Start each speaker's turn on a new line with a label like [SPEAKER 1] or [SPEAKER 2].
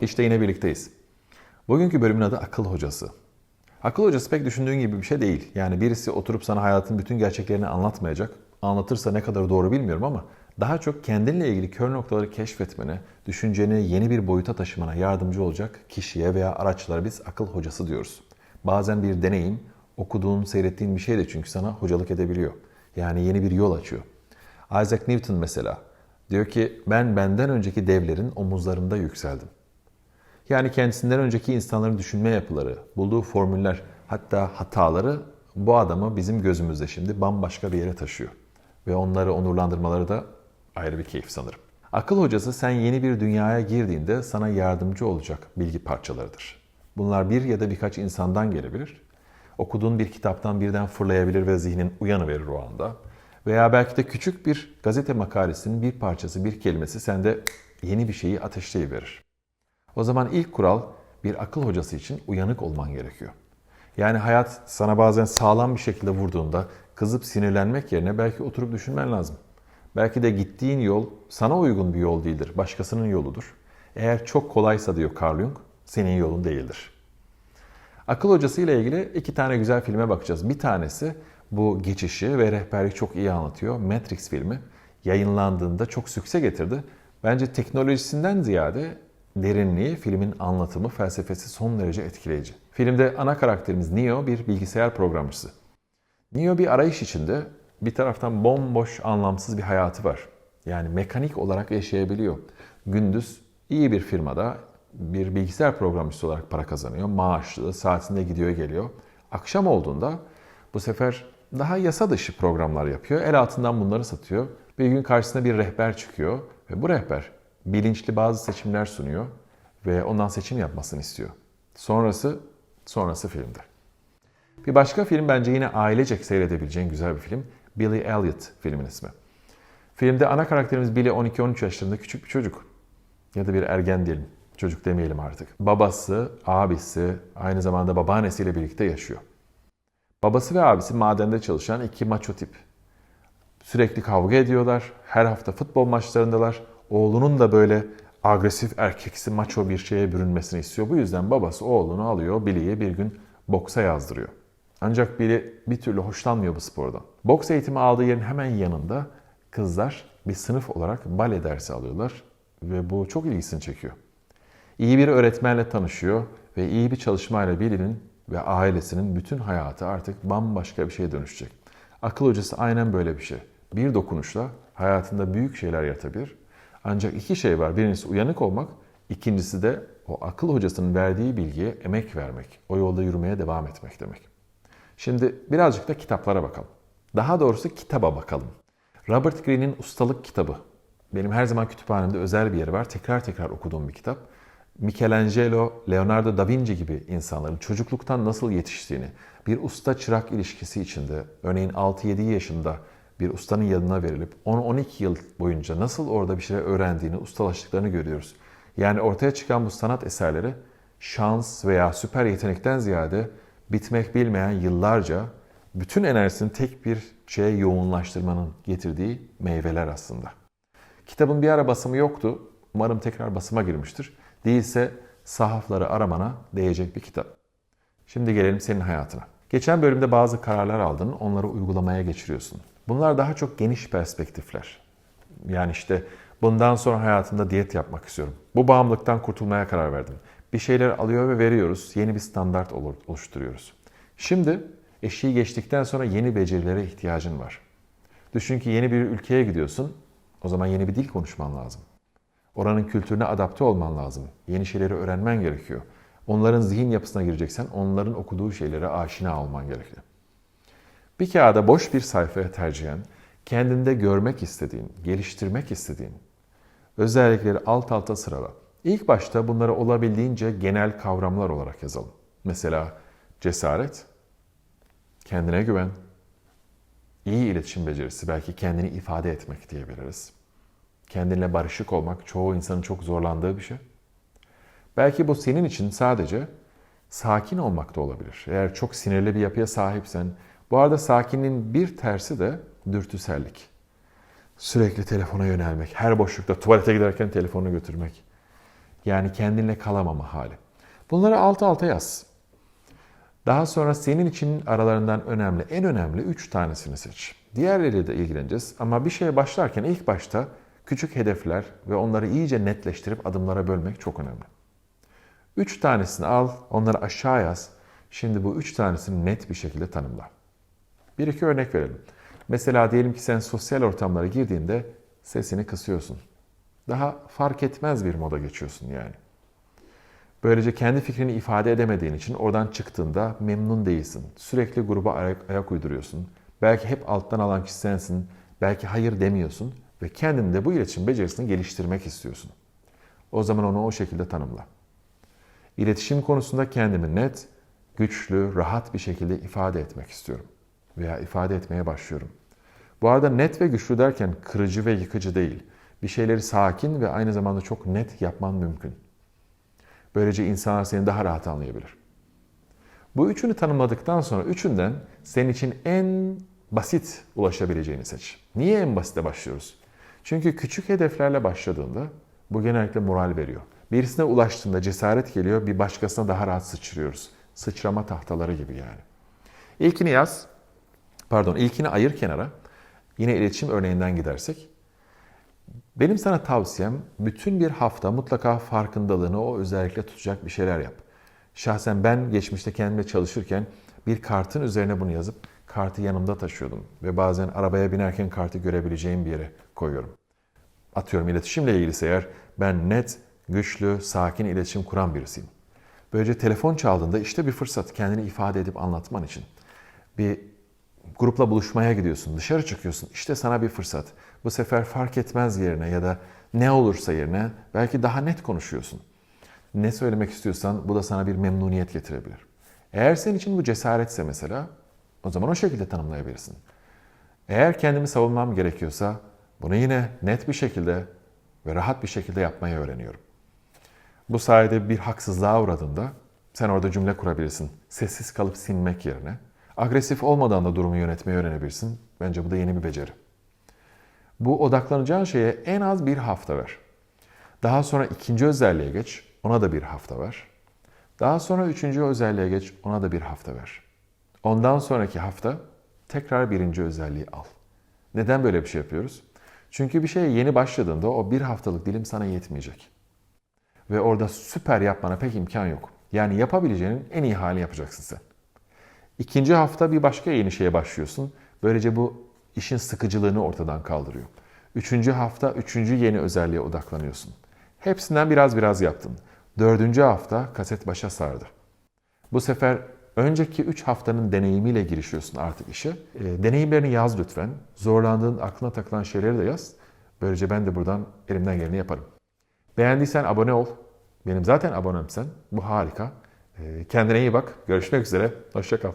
[SPEAKER 1] İşte yine birlikteyiz. Bugünkü bölümün adı Akıl Hocası. Akıl hocası pek düşündüğün gibi bir şey değil. Yani birisi oturup sana hayatın bütün gerçeklerini anlatmayacak. Anlatırsa ne kadar doğru bilmiyorum ama daha çok kendinle ilgili kör noktaları keşfetmene, düşünceni yeni bir boyuta taşımana yardımcı olacak kişiye veya araçlara biz akıl hocası diyoruz. Bazen bir deneyim, okuduğun, seyrettiğin bir şey de çünkü sana hocalık edebiliyor. Yani yeni bir yol açıyor. Isaac Newton mesela diyor ki ben benden önceki devlerin omuzlarında yükseldim. Yani kendisinden önceki insanların düşünme yapıları, bulduğu formüller, hatta hataları bu adamı bizim gözümüzde şimdi bambaşka bir yere taşıyor. Ve onları onurlandırmaları da ayrı bir keyif sanırım. Akıl hocası sen yeni bir dünyaya girdiğinde sana yardımcı olacak bilgi parçalarıdır. Bunlar bir ya da birkaç insandan gelebilir. Okuduğun bir kitaptan birden fırlayabilir ve zihnin uyanıverir o anda. Veya belki de küçük bir gazete makalesinin bir parçası, bir kelimesi sende yeni bir şeyi ateşleyiverir. O zaman ilk kural bir akıl hocası için uyanık olman gerekiyor. Yani hayat sana bazen sağlam bir şekilde vurduğunda kızıp sinirlenmek yerine belki oturup düşünmen lazım. Belki de gittiğin yol sana uygun bir yol değildir, başkasının yoludur. Eğer çok kolaysa diyor Carl Jung, senin yolun değildir. Akıl hocası ile ilgili iki tane güzel filme bakacağız. Bir tanesi bu geçişi ve rehberlik çok iyi anlatıyor. Matrix filmi yayınlandığında çok sükse getirdi. Bence teknolojisinden ziyade derinliği, filmin anlatımı, felsefesi son derece etkileyici. Filmde ana karakterimiz Neo bir bilgisayar programcısı. Neo bir arayış içinde bir taraftan bomboş, anlamsız bir hayatı var. Yani mekanik olarak yaşayabiliyor. Gündüz iyi bir firmada bir bilgisayar programcısı olarak para kazanıyor. Maaşlı, saatinde gidiyor geliyor. Akşam olduğunda bu sefer daha yasa dışı programlar yapıyor. El altından bunları satıyor. Bir gün karşısına bir rehber çıkıyor ve bu rehber bilinçli bazı seçimler sunuyor ve ondan seçim yapmasını istiyor. Sonrası, sonrası filmde. Bir başka film bence yine ailecek seyredebileceğin güzel bir film. Billy Elliot filmin ismi. Filmde ana karakterimiz Billy 12-13 yaşlarında küçük bir çocuk. Ya da bir ergen diyelim. Çocuk demeyelim artık. Babası, abisi, aynı zamanda babaannesiyle birlikte yaşıyor. Babası ve abisi madende çalışan iki maço tip. Sürekli kavga ediyorlar. Her hafta futbol maçlarındalar. Oğlunun da böyle agresif erkeksi maço bir şeye bürünmesini istiyor. Bu yüzden babası oğlunu alıyor, Billy'yi bir gün boksa yazdırıyor. Ancak Billy bir türlü hoşlanmıyor bu spordan. Boks eğitimi aldığı yerin hemen yanında kızlar bir sınıf olarak bale dersi alıyorlar ve bu çok ilgisini çekiyor. İyi bir öğretmenle tanışıyor ve iyi bir çalışmayla Billy'nin ve ailesinin bütün hayatı artık bambaşka bir şeye dönüşecek. Akıl hocası aynen böyle bir şey. Bir dokunuşla hayatında büyük şeyler yaratabilir. Ancak iki şey var. Birincisi uyanık olmak, ikincisi de o akıl hocasının verdiği bilgiye emek vermek, o yolda yürümeye devam etmek demek. Şimdi birazcık da kitaplara bakalım. Daha doğrusu kitaba bakalım. Robert Greene'in Ustalık kitabı. Benim her zaman kütüphanemde özel bir yeri var. Tekrar tekrar okuduğum bir kitap. Michelangelo, Leonardo da Vinci gibi insanların çocukluktan nasıl yetiştiğini, bir usta çırak ilişkisi içinde, örneğin 6-7 yaşında bir ustanın yanına verilip 10-12 yıl boyunca nasıl orada bir şeyler öğrendiğini, ustalaştıklarını görüyoruz. Yani ortaya çıkan bu sanat eserleri şans veya süper yetenekten ziyade bitmek bilmeyen yıllarca bütün enerjisini tek bir şeye yoğunlaştırmanın getirdiği meyveler aslında. Kitabın bir ara basımı yoktu. Umarım tekrar basıma girmiştir. Değilse sahafları aramana değecek bir kitap. Şimdi gelelim senin hayatına. Geçen bölümde bazı kararlar aldın, onları uygulamaya geçiriyorsun. Bunlar daha çok geniş perspektifler. Yani işte bundan sonra hayatımda diyet yapmak istiyorum. Bu bağımlılıktan kurtulmaya karar verdim. Bir şeyler alıyor ve veriyoruz. Yeni bir standart oluşturuyoruz. Şimdi eşiği geçtikten sonra yeni becerilere ihtiyacın var. Düşün ki yeni bir ülkeye gidiyorsun. O zaman yeni bir dil konuşman lazım. Oranın kültürüne adapte olman lazım. Yeni şeyleri öğrenmen gerekiyor. Onların zihin yapısına gireceksen onların okuduğu şeylere aşina olman gerekiyor. Bir kağıda boş bir sayfaya tercihen kendinde görmek istediğin, geliştirmek istediğin özellikleri alt alta sırala. İlk başta bunları olabildiğince genel kavramlar olarak yazalım. Mesela cesaret, kendine güven, iyi iletişim becerisi, belki kendini ifade etmek diyebiliriz. Kendinle barışık olmak çoğu insanın çok zorlandığı bir şey. Belki bu senin için sadece sakin olmak da olabilir. Eğer çok sinirli bir yapıya sahipsen, bu arada sakinliğin bir tersi de dürtüsellik. Sürekli telefona yönelmek, her boşlukta tuvalete giderken telefonu götürmek. Yani kendinle kalamama hali. Bunları alt alta yaz. Daha sonra senin için aralarından önemli, en önemli 3 tanesini seç. Diğerleriyle de ilgileneceğiz ama bir şeye başlarken ilk başta küçük hedefler ve onları iyice netleştirip adımlara bölmek çok önemli. 3 tanesini al, onları aşağı yaz. Şimdi bu 3 tanesini net bir şekilde tanımla. Bir iki örnek verelim. Mesela diyelim ki sen sosyal ortamlara girdiğinde sesini kısıyorsun. Daha fark etmez bir moda geçiyorsun yani. Böylece kendi fikrini ifade edemediğin için oradan çıktığında memnun değilsin. Sürekli gruba ayak, uyduruyorsun. Belki hep alttan alan kişi sensin. Belki hayır demiyorsun ve kendinde bu iletişim becerisini geliştirmek istiyorsun. O zaman onu o şekilde tanımla. İletişim konusunda kendimi net, güçlü, rahat bir şekilde ifade etmek istiyorum veya ifade etmeye başlıyorum. Bu arada net ve güçlü derken kırıcı ve yıkıcı değil. Bir şeyleri sakin ve aynı zamanda çok net yapman mümkün. Böylece insanlar seni daha rahat anlayabilir. Bu üçünü tanımladıktan sonra üçünden senin için en basit ulaşabileceğini seç. Niye en basite başlıyoruz? Çünkü küçük hedeflerle başladığında bu genellikle moral veriyor. Birisine ulaştığında cesaret geliyor, bir başkasına daha rahat sıçrıyoruz. Sıçrama tahtaları gibi yani. İlkini yaz, pardon ilkini ayır kenara. Yine iletişim örneğinden gidersek. Benim sana tavsiyem bütün bir hafta mutlaka farkındalığını o özellikle tutacak bir şeyler yap. Şahsen ben geçmişte kendimle çalışırken bir kartın üzerine bunu yazıp kartı yanımda taşıyordum. Ve bazen arabaya binerken kartı görebileceğim bir yere koyuyorum. Atıyorum iletişimle ilgilisi eğer ben net, güçlü, sakin iletişim kuran birisiyim. Böylece telefon çaldığında işte bir fırsat kendini ifade edip anlatman için. Bir grupla buluşmaya gidiyorsun, dışarı çıkıyorsun. İşte sana bir fırsat. Bu sefer fark etmez yerine ya da ne olursa yerine belki daha net konuşuyorsun. Ne söylemek istiyorsan bu da sana bir memnuniyet getirebilir. Eğer senin için bu cesaretse mesela o zaman o şekilde tanımlayabilirsin. Eğer kendimi savunmam gerekiyorsa bunu yine net bir şekilde ve rahat bir şekilde yapmayı öğreniyorum. Bu sayede bir haksızlığa uğradığında sen orada cümle kurabilirsin. Sessiz kalıp sinmek yerine. Agresif olmadan da durumu yönetmeyi öğrenebilirsin. Bence bu da yeni bir beceri. Bu odaklanacağın şeye en az bir hafta ver. Daha sonra ikinci özelliğe geç, ona da bir hafta ver. Daha sonra üçüncü özelliğe geç, ona da bir hafta ver. Ondan sonraki hafta tekrar birinci özelliği al. Neden böyle bir şey yapıyoruz? Çünkü bir şeye yeni başladığında o bir haftalık dilim sana yetmeyecek. Ve orada süper yapmana pek imkan yok. Yani yapabileceğinin en iyi halini yapacaksın sen. İkinci hafta bir başka yeni şeye başlıyorsun. Böylece bu işin sıkıcılığını ortadan kaldırıyor. Üçüncü hafta üçüncü yeni özelliğe odaklanıyorsun. Hepsinden biraz biraz yaptın. Dördüncü hafta kaset başa sardı. Bu sefer önceki üç haftanın deneyimiyle girişiyorsun artık işe. E, deneyimlerini yaz lütfen. Zorlandığın, aklına takılan şeyleri de yaz. Böylece ben de buradan elimden geleni yaparım. Beğendiysen abone ol. Benim zaten abonemsen. Bu harika. Kendine iyi bak. Görüşmek üzere. Hoşçakal.